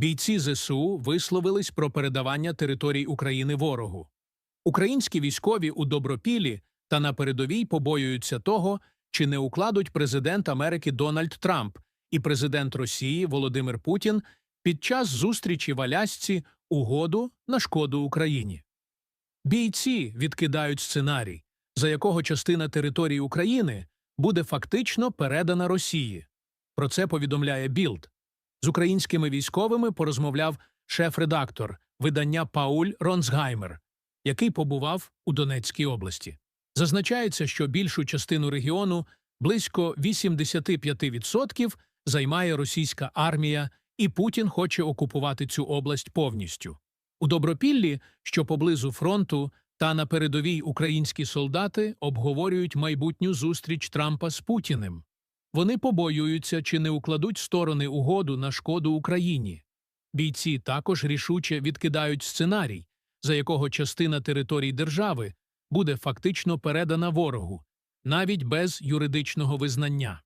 Бійці ЗСУ висловились про передавання територій України ворогу. Українські військові у Добропілі та на передовій побоюються того, чи не укладуть президент Америки Дональд Трамп і президент Росії Володимир Путін під час зустрічі в Алясці угоду на шкоду Україні. Бійці відкидають сценарій, за якого частина території України буде фактично передана Росії. Про це повідомляє Білд. З українськими військовими порозмовляв шеф-редактор видання Пауль Ронсгаймер, який побував у Донецькій області. Зазначається, що більшу частину регіону близько 85% займає російська армія, і Путін хоче окупувати цю область повністю. У Добропіллі, що поблизу фронту, та на передовій українські солдати обговорюють майбутню зустріч Трампа з Путіним. Вони побоюються, чи не укладуть сторони угоду на шкоду Україні. Бійці також рішуче відкидають сценарій, за якого частина територій держави буде фактично передана ворогу, навіть без юридичного визнання.